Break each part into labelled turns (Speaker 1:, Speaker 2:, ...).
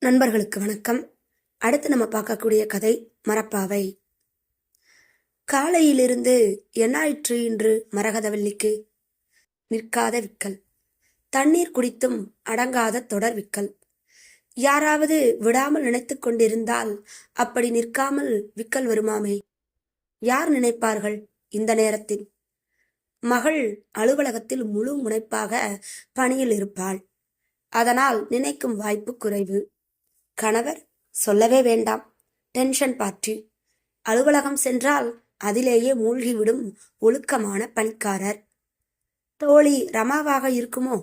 Speaker 1: நண்பர்களுக்கு வணக்கம். அடுத்து நம்ம பார்க்கக்கூடிய கதை மரப்பாவை. காலையிலிருந்து என்னாயிற்று இன்று மரகதவல்லிக்கு? நிற்காத விக்கல். தண்ணீர் குடித்தும் அடங்காத தொடர் விக்கல். யாராவது விடாமல் நினைத்து கொண்டிருந்தால் அப்படி நிற்காமல் விக்கல் வருமாமே? யார் நினைப்பார்கள் இந்த நேரத்தில்? மகள் அலுவலகத்தில் முழு முனைப்பாக பணியில் இருப்பாள். அதனால் நினைக்கும் வாய்ப்பு குறைவு. கணவர் சொல்லவே வேண்டாம். Tension party. அலுவலகம் சென்றால் அதிலேயே மூழ்கிவிடும் ஒழுக்கமான பணிக்காரர். தோழி ரமாவாக இருக்குமோ?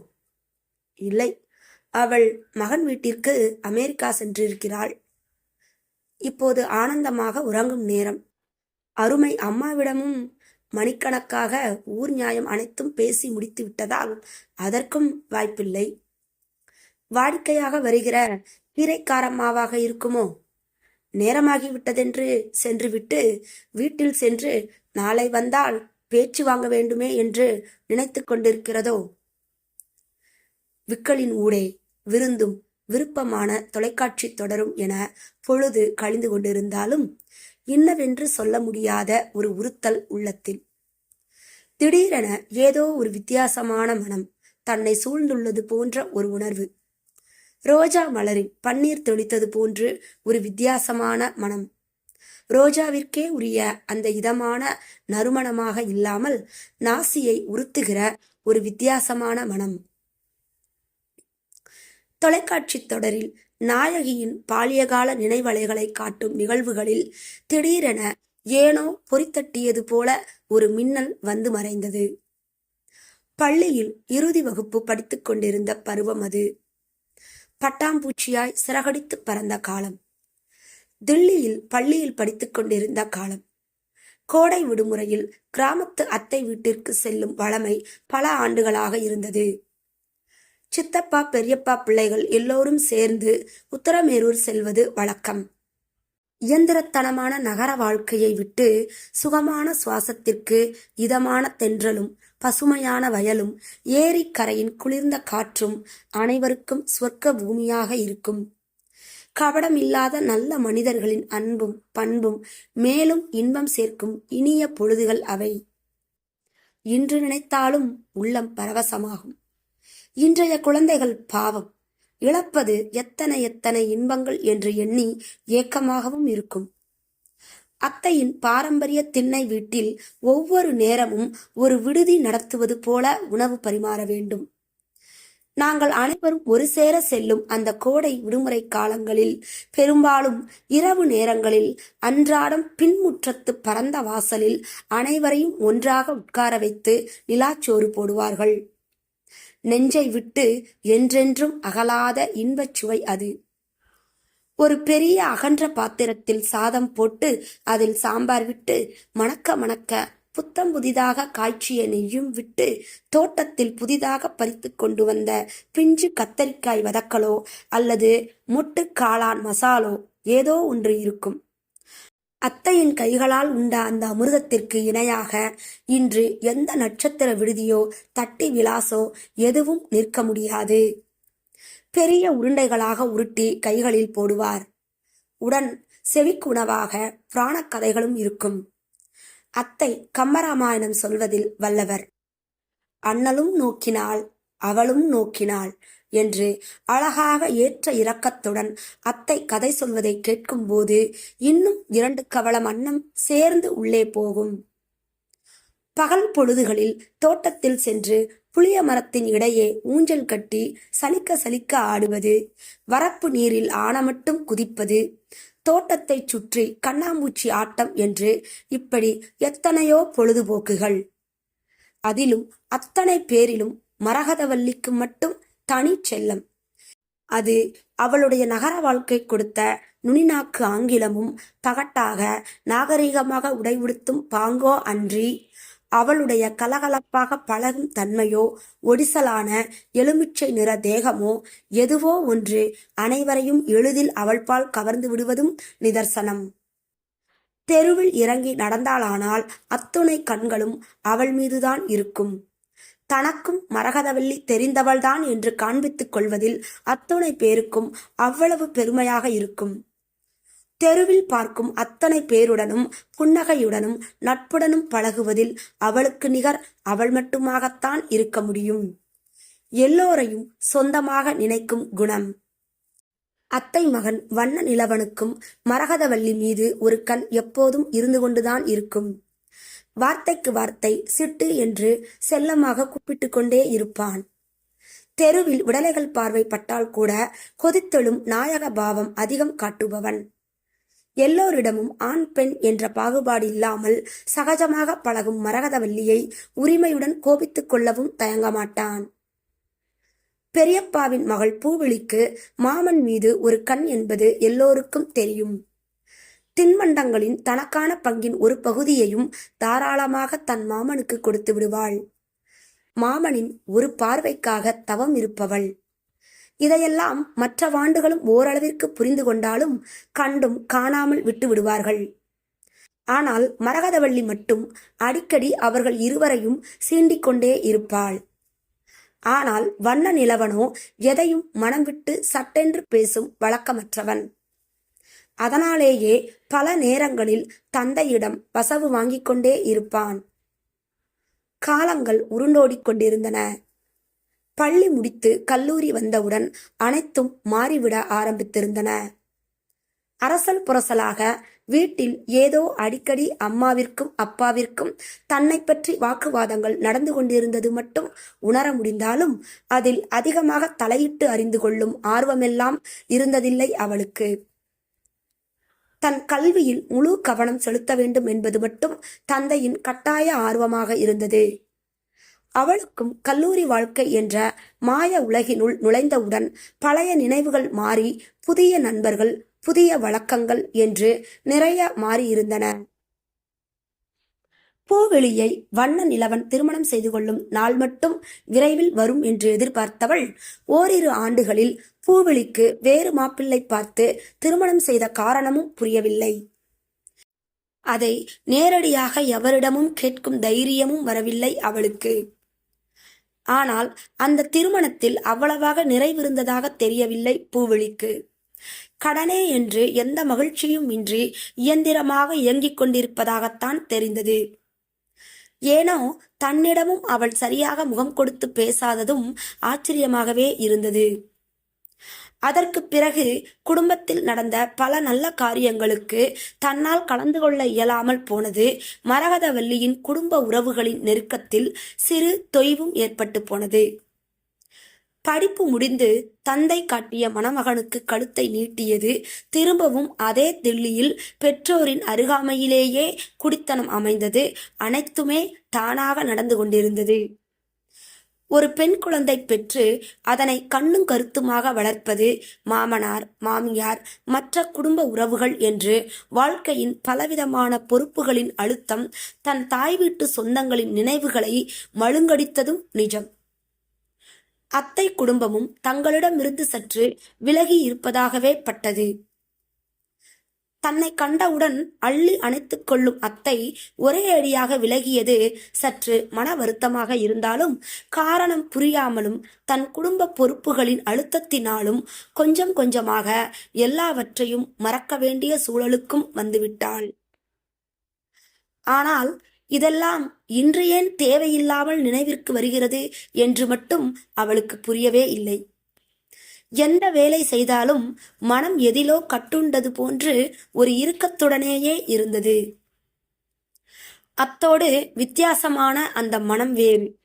Speaker 1: இல்லை. அவள் மகன் வீட்டிற்கு அமெரிக்கா சென்றிருக்கிறாள். இப்போது ஆனந்தமாக உறங்கும் நேரம். அருமை அம்மாவிடமும் மணிக்கணக்காக ஊர் நியாயம் அனைத்தும் பேசி முடித்து விட்டதால் அதற்கும் வாய்ப்பில்லை. வாடிக்கையாக வருகிற கீரைக்காரம்மாவாக இருக்குமோ? நேரமாகிவிட்டதென்று சென்றுவிட்டு வீட்டில் சென்று நாளை வந்தால் பேச்சு வாங்க வேண்டுமே என்று நினைத்து கொண்டிருக்கிறதோ? விக்கலின் ஊடே விருந்தும் விருப்பமான தொலைக்காட்சி தொடரும் என பொழுது கழிந்து கொண்டிருந்தாலும் இன்னவென்று சொல்ல முடியாத ஒரு உறுத்தல் உள்ளத்தில். திடீரென ஏதோ ஒரு வித்தியாசமான மனம் தன்னை சூழ்ந்துள்ளது போன்ற ஒரு உணர்வு ரோஜா மலரில் பன்னீர் தெளித்தது போன்று ஒரு வித்தியாசமான மனம். ரோஜாவிற்கே உரிய அந்த இதமான நறுமணமாக இல்லாமல் நாசியை உறுத்துகிற ஒரு வித்தியாசமான மனம். தொலைக்காட்சி தொடரில் நாயகியின் பாலியகால நினைவலைகளை காட்டும் நிகழ்வுகளில் திடீரென ஏனோ பொறித்தட்டியது போல ஒரு மின்னல் வந்து மறைந்தது. பள்ளியில் இறுதி வகுப்பு படித்துக் கொண்டிருந்த பருவம் அது. பட்டாம்பூச்சியாய் சிறகடித்து பறந்த காலம். தில்லியில் பள்ளியில் படித்துக் கொண்டிருந்த காலம். கோடை விடுமுறையில் கிராமத்து அத்தை வீட்டிற்கு செல்லும் வளமை பல ஆண்டுகளாக இருந்தது. சித்தப்பா பெரியப்பா பிள்ளைகள் எல்லோரும் சேர்ந்து உத்தரமேரூர் செல்வது வழக்கம். இயந்திரத்தனமான நகர வாழ்க்கையை விட்டு சுகமான சுவாசத்திற்கு இதமான தென்றலும் பசுமையான வயலும் ஏரிக்கரையின் குளிர்ந்த காற்றும் அனைவருக்கும் சொர்க்க பூமியாக இருக்கும். கபடம் இல்லாத நல்ல மனிதர்களின் அன்பும் பண்பும் மேலும் இன்பம் சேர்க்கும் இனிய பொழுதுகள் அவை. இன்று நினைத்தாலும் உள்ளம் பரவசமாகும். இன்றைய குழந்தைகள் பாவம். இழப்பது எத்தனை எத்தனை இன்பங்கள் என்று எண்ணி ஏக்கமாகவும் இருக்கும். அத்தையின் பாரம்பரிய திண்ணை வீட்டில் ஒவ்வொரு நேரமும் ஒரு விடுதி நடத்துவது போல உணவு பரிமாற வேண்டும். நாங்கள் அனைவரும் ஒரு சேர செல்லும் அந்த கோடை விடுமுறை காலங்களில் பெரும்பாலும் இரவு நேரங்களில் அன்றாடம் பின்முற்றத்து பரந்த வாசலில் அனைவரையும் ஒன்றாக உட்கார வைத்து நிலாச்சோறு போடுவார்கள். நெஞ்சை விட்டு என்றென்றும் அகலாத இன்பச் சுவை அது. ஒரு பெரிய அகன்ற பாத்திரத்தில் சாதம் போட்டு அதில் சாம்பார் விட்டு மணக்க மணக்க புத்தம் புதிதாக காய்ச்சிய நெய்யும் விட்டு தோட்டத்தில் புதிதாக பறித்து கொண்டு வந்த பிஞ்சு கத்தரிக்காய் வதக்கலோ அல்லது முட்டு காளான் மசாலோ ஏதோ ஒன்று இருக்கும். அத்தையின் கைகளால் உண்ட அந்த அமிர்தத்திற்கு இணையாக இன்று எந்த நட்சத்திர விடுதியோ தட்டி விலாசோ எதுவும் நிற்க முடியாது. பெரிய உருண்டைகளாக உருட்டி கைகளில் போடுவார். உடன் செவிக்குணவாக புராணக் கதைகளும் இருக்கும். அத்தை கம்பராமாயணம் சொல்வதில் வல்லவர். அண்ணலும் நோக்கினாள் அவளும் நோக்கினாள் என்று அழகாக ஏற்ற இரக்கத்துடன் அத்தை கதை சொல்வதை கேட்கும்போது இன்னும் இரண்டு கவளம் அன்னம் சேர்ந்து உள்ளே போகும். பகல் பொழுதுகளில் தோட்டத்தில் சென்று புளிய மரத்தின் இடையே ஊஞ்சல் கட்டி சலிக்க சலிக்க ஆடுவது வரப்பு நீரில் ஆனமட்டும் குதிப்பது தோட்டத்தை சுற்றி கண்ணாமூச்சி ஆட்டம் என்று இப்படி எத்தனையோ பொழுதுபோக்குகள். அதிலும் அத்தனை பேரிலும் மரகதவல்லிக்கு மட்டும் தனி செல்லம். அது அவளுடைய நகர வாழ்க்கை கொடுத்த நுனிநாக்கு ஆங்கிலமும் பகட்டாக நாகரிகமாக உடை உடுத்தும் பாங்கோ அன்றி அவளுடைய கலகலப்பாக பழகும் தன்மையோ ஒடிசலான எலுமிச்சை நிற தேகமோ எதுவோ ஒன்று அனைவரையும் எளிதில் அவள்பால் கவர்ந்து விடுவதும் நிதர்சனம். தெருவில் இறங்கி நடந்தாளானால் அத்துணை கண்களும் அவள் மீதுதான் இருக்கும். தனக்கும் மரகதவல்லி தெரிந்தவள்தான் என்று காண்பித்துக் கொள்வதில் அத்துணை பேருக்கும் அவ்வளவு பெருமையாக இருக்கும். தெருவில் பார்க்கும் அத்தனை பேருடனும் புன்னகையுடனும் நட்புடனும் பழகுவதில் அவளுக்கு நிகர் அவள் மட்டுமாகத்தான் இருக்க முடியும். எல்லோரையும் சொந்தமாக நினைக்கும் குணம். அத்தை மகன் வண்ண நிலவனுக்கும் மரகதவல்லி மீது ஒரு கண் எப்போதும் இருந்து கொண்டுதான் இருக்கும். வார்த்தைக்கு வார்த்தை சிட்டு என்று செல்லமாக கூப்பிட்டு கொண்டே இருப்பான். தெருவில் விடலைகள் பார்வை பட்டால் கூட கொதித்தெழும் நாயக பாவம் அதிகம் காட்டுபவன். எல்லோரிடமும் ஆண் பெண் என்ற பாகுபாடு இல்லாமல் சகஜமாக பழகும் மரகதவல்லியை உரிமையுடன் கோபித்துக் கொள்ளவும் தயங்க மாட்டான் பெரியப்பாவின் மகள் பூவிழிக்கு மாமன் மீது ஒரு கண் என்பது எல்லோருக்கும் தெரியும். தின்மண்டங்களின் தனக்கான பங்கின் ஒரு பகுதியையும் தாராளமாக தன் மாமனுக்கு கொடுத்து விடுவாள். மாமனின் ஒரு பார்வைக்காக தவம் இருப்பவள். இதையெல்லாம் மற்ற வாண்டுகளும் ஓரளவிற்கு புரிந்து கொண்டாலும் கண்டும் காணாமல் விட்டு விடுவார்கள். ஆனால் மரகதவள்ளி மட்டும் அடிக்கடி அவர்கள் இருவரையும் சீண்டிக்கொண்டே இருப்பாள். ஆனால் வண்ண நிலவனோ எதையும் மனம் விட்டு சட்டென்று பேசும் வழக்கமற்றவன். அதனாலேயே பல நேரங்களில் தந்தையிடம் வசவு வாங்கிக் கொண்டே இருப்பான். காலங்கள் உருண்டோடிக் கொண்டிருந்தன பள்ளி முடித்து கல்லூரி வந்தவுடன் அனைத்தும் மாறிவிட ஆரம்பித்திருந்தன. அரசல் புரசலாக வீட்டில் ஏதோ அடிக்கடி அம்மாவிற்கும் அப்பாவிற்கும் தன்னை பற்றி வாக்குவாதங்கள் நடந்து கொண்டிருந்தது மட்டும் உணர முடிந்தாலும் அதில் அதிகமாக தலையிட்டு அறிந்து கொள்ளும் ஆர்வமெல்லாம் இருந்ததில்லை அவளுக்கு. தன் கல்வியில் முழு கவனம் செலுத்த வேண்டும் என்பது மட்டும் தந்தையின் கட்டாய ஆர்வமாக இருந்தது. அவளுக்கும் கல்லூரி வாழ்க்கை என்ற மாய உலகினுள் நுழைந்தவுடன் பழைய நினைவுகள் மாறி புதிய நண்பர்கள் புதிய வழக்கங்கள் என்று நிறைய மாறியிருந்தன. பூவெளியை வண்ண நிலவன் திருமணம் செய்து கொள்ளும் நாள் மட்டும் விரைவில் வரும் என்று எதிர்பார்த்தவள் ஓரிரு ஆண்டுகளில் பூவெளிக்கு வேறு மாப்பிள்ளை பார்த்து திருமணம் செய்த காரணமும் புரியவில்லை. அதை நேரடியாக எவரிடமும் கேட்கும் தைரியமும் வரவில்லை அவளுக்கு. ஆனால் அந்த திருமணத்தில் அவ்வளவாக நிறைவிருந்ததாக தெரியவில்லை பூவெளிக்கு கடனே என்று எந்த மகிழ்ச்சியும் இன்றி இயந்திரமாக இயங்கிக் கொண்டிருப்பதாகத்தான் தெரிந்தது. ஏனோ தன்னிடமும் அவள் சரியாக முகம் கொடுத்து பேசாததும் ஆச்சரியமாகவே இருந்தது. அதற்கு பிறகு குடும்பத்தில் நடந்த பல நல்ல காரியங்களுக்கு தன்னால் கலந்து கொள்ள இயலாமல் போனது மரகதவல்லியின் குடும்ப உறவுகளின் நெருக்கத்தில் சிறு தொய்வும் ஏற்பட்டு போனது. படிப்பு முடிந்து தந்தை காட்டிய மணமகனுக்கு கழுத்தை நீட்டியது திரும்பவும் அதே தில்லியில் பெற்றோரின் அருகாமையிலேயே குடித்தனம் அமைந்தது. அனைத்துமே தானாக நடந்து கொண்டிருந்தது. ஒரு பெண் குழந்தை பெற்று அதனை கண்ணும் கருத்துமாக வளர்ப்பது மாமனார் மாமியார் மற்ற குடும்ப உறவுகள் என்று வாழ்க்கையின் பலவிதமான பொறுப்புகளின் அழுத்தம் தன் தாய் வீட்டு சொந்தங்களின் நினைவுகளை மழுங்கடித்ததும் நிஜம். அத்தை குடும்பமும் தங்களிடமிருந்து சற்று விலகி இருப்பதாகவே பட்டது. தன்னை கண்டவுடன் அள்ளி அணைத்துக் கொள்ளும் அத்தை ஒரே அடியாக விலகியது. சற்று மன வருத்தமாக இருந்தாலும் காரணம் புரியாமலும் தன் குடும்ப பொறுப்புகளின் அழுத்தத்தினாலும் கொஞ்சம் கொஞ்சமாக எல்லாவற்றையும் மறக்க வேண்டிய சூழலுக்கும் வந்துவிட்டாள். ஆனால் இதெல்லாம் இன்று ஏன் தேவையில்லாமல் நினைவிற்கு வருகிறது என்று மட்டும் அவளுக்கு புரியவே இல்லை. எந்த வேலை செய்தாலும் மனம் எதிலோ கட்டுண்டது போன்று ஒரு இறுக்கத்துடனேயே இருந்தது. அத்தோடு வித்தியாசமான அந்த மனம் வேறு.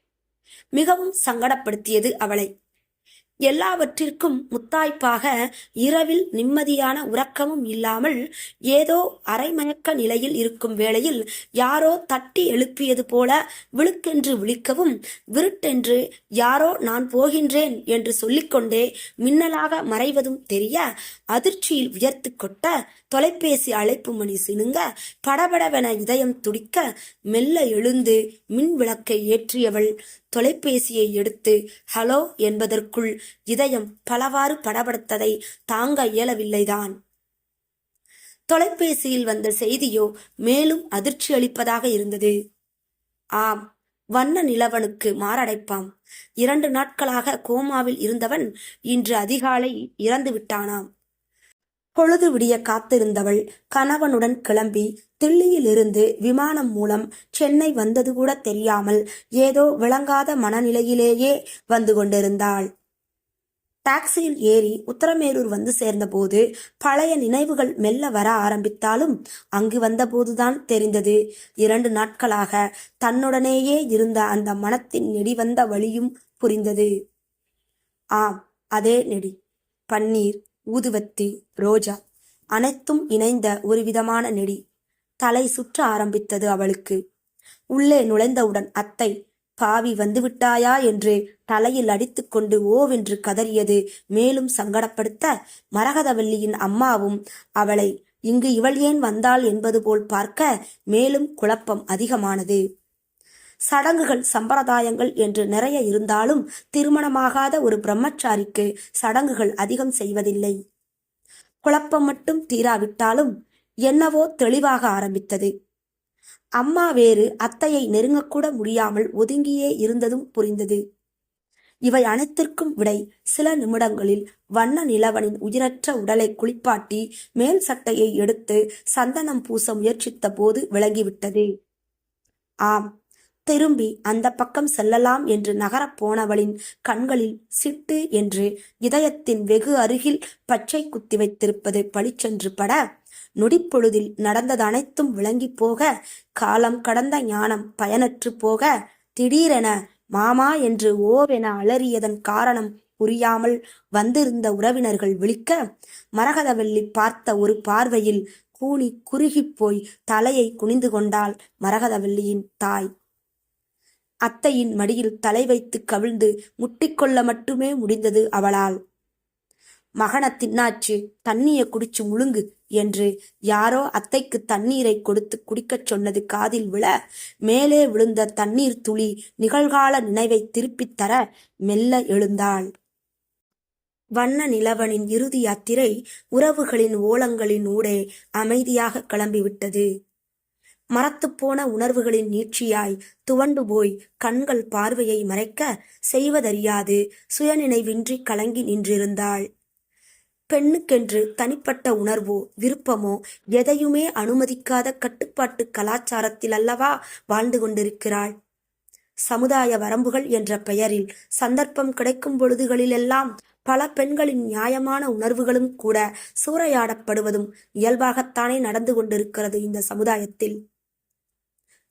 Speaker 1: மிகவும் சங்கடப்படுத்தியது அவளை. எல்லாவற்றிற்கும் முத்தாய்ப்பாக இரவில் நிம்மதியான உறக்கமும் இல்லாமல் ஏதோ அரைமயக்க நிலையில் இருக்கும் வேளையில் யாரோ தட்டி எழுப்பியது போல விழுக்கென்று விழிக்கவும் விருட்டென்று யாரோ நான் போகின்றேன் என்று சொல்லிக்கொண்டே மின்னலாக மறைவதும் தெரிய அதிர்ச்சியில் உயர்த்து கொட்ட தொலைபேசி அழைப்பு மணி சினுங்க படபடவென இதயம் துடிக்க மெல்ல எழுந்து மின் விளக்கை ஏற்றியவள். தொலைபேசியை எடுத்து ஹலோ என்பதற்குள் இதயம் பலவாறு படபடுத்ததை தாங்க இயலவில்லைதான். தொலைபேசியில் வந்த செய்தியோ மேலும் அதிர்ச்சி அளிப்பதாக இருந்தது. ஆம் வண்ண நிலவனுக்கு மாரடைப்பாம். இரண்டு நாட்களாக கோமாவில் இருந்தவன் இன்று அதிகாலை இறந்து விட்டானாம் பொழுது விடிய காத்திருந்தவள் கணவனுடன் கிளம்பி தில்லியிலிருந்து விமானம் மூலம் சென்னை வந்தது கூட தெரியாமல் ஏதோ விளங்காத மனநிலையிலேயே வந்து கொண்டிருந்தாள். டாக்ஸியில் ஏறி உத்தரமேரூர் வந்து சேர்ந்தபோது பழைய நினைவுகள் மெல்ல வர ஆரம்பித்தாலும் அங்கு வந்தபோதுதான் தெரிந்தது. இரண்டு நாட்களாக தன்னுடனேயே இருந்த அந்த மனத்தின் நெடி வந்த வழியும் புரிந்தது. ஆம் அதே நெடி. பன்னீர் ஊதுவத்தி ரோஜா அனைத்தும் இணைந்த ஒரு விதமான நெடி. தலை சுற்ற ஆரம்பித்தது அவளுக்கு. உள்ளே நுழைந்தவுடன் அத்தை பாவி வந்துவிட்டாயா என்று தலையில் அடித்துக்கொண்டு ஓவென்று கதறியது. மேலும் சங்கடப்படுத்த மரகதவல்லியின் அம்மாவும் அவளை இங்கு இவள் ஏன் வந்தாள்? என்பது போல் பார்க்க மேலும் குழப்பம் அதிகமானது. சடங்குகள் சம்பிரதாயங்கள் என்று நிறைய இருந்தாலும் திருமணமாகாத ஒரு பிரம்மச்சாரிக்கு சடங்குகள் அதிகம் செய்வதில்லை. குழப்பம் மட்டும் தீராவிட்டாலும் என்னவோ தெளிவாக ஆரம்பித்தது. அம்மா வேறு அத்தையை நெருங்கக்கூட முடியாமல் ஒதுங்கியே இருந்ததும் புரிந்தது. இவை அனைத்திற்கும் விடை சில நிமிடங்களில் வண்ண நிலவனின் உயிரற்ற உடலை குளிப்பாட்டி மேல் சட்டையை எடுத்து சந்தனம் பூச முயற்சித்த போது விளங்கிவிட்டது. ஆம் திரும்பி அந்த பக்கம் செல்லலாம் என்று நகரப் போனவளின் கண்களில் சிட்டு என்று இதயத்தின் வெகு அருகில் பச்சை குத்தி வைத்திருப்பது பளிச்சென்று பட நொடிப்பொழுதில் நடந்தது அனைத்தும் விளங்கிப் போக காலம் கடந்த ஞானம் பயனற்று போக திடீரென மாமா என்று ஓவென அலறியதன் காரணம் புரியாமல் வந்திருந்த உறவினர்கள் விழிக்க மரகதவல்லி பார்த்த ஒரு பார்வையில் கூனி குறுகிப் போய் தலையை குனிந்து கொண்டாள் மரகதவல்லியின் தாய். அத்தையின் மடியில் தலை வைத்து கவிழ்ந்து முட்டிக்கொள்ள மட்டுமே முடிந்தது அவளால். மகன தின்னாச்சு தண்ணியை குடிச்சு முழுங்கு என்று யாரோ அத்தைக்கு தண்ணீரை கொடுத்து குடிக்கச் சொன்னது காதில் விழ மேலே விழுந்த தண்ணீர் துளி நிகழ்கால நினைவை திருப்பித் தர மெல்ல எழுந்தாள். வண்ண நிலவனின் இறுதி யாத்திரை உறவுகளின் ஓலங்களின் ஊடே அமைதியாக கிளம்பிவிட்டது. மரத்துப்போன உணர்வுகளின் நீட்சியாய் துவண்டு போய் கண்கள் பார்வையை மறைக்க செய்வதறியாது சுயநினைவின்றி கலங்கி நின்றிருந்தாள். பெண்ணுக்கென்று தனிப்பட்ட உணர்வோ விருப்பமோ எதையுமே அனுமதிக்காத கட்டுப்பாட்டு கலாச்சாரத்தில் அல்லவா வாழ்ந்து கொண்டிருக்கிறாள். சமுதாய வரம்புகள் என்ற பெயரில் சந்தர்ப்பம் கிடைக்கும் பொழுதுகளிலெல்லாம் பல பெண்களின் நியாயமான உணர்வுகளும் கூட சூறையாடப்படுவதும் இயல்பாகத்தானே நடந்து கொண்டிருக்கிறது இந்த சமுதாயத்தில்.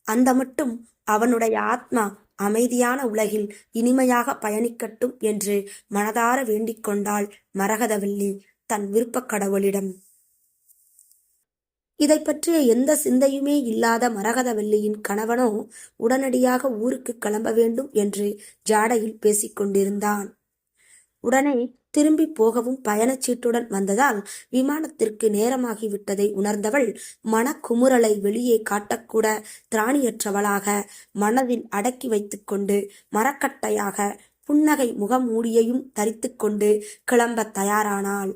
Speaker 1: அந்த மட்டும் அவனுடைய ஆத்மா அமைதியான உலகில் இனிமையாக பயணிக்கட்டும் என்று மனதார வேண்டிக் கொண்டாள் மரகதவல்லி தன் விருப்பக் கடவுளிடம். இதை பற்றிய எந்த சிந்தையுமே இல்லாத மரகதவல்லியின் கணவனோ உடனடியாக ஊருக்கு கிளம்ப வேண்டும் என்று ஜாடையில் பேசிக்கொண்டிருந்தான் உடனே திரும்பி போகவும் பயணச்சீட்டுடன் வந்ததால் விமானத்திற்கு நேரமாகிவிட்டதை உணர்ந்தவள் மனக்குமுறலை வெளியே காட்டக்கூட திராணியற்றவளாக மனதில் அடக்கி வைத்துக்கொண்டு மரக்கட்டையாக புன்னகை முகமூடியையும் தரித்துக்கொண்டு கிளம்பத் தயாரானாள்.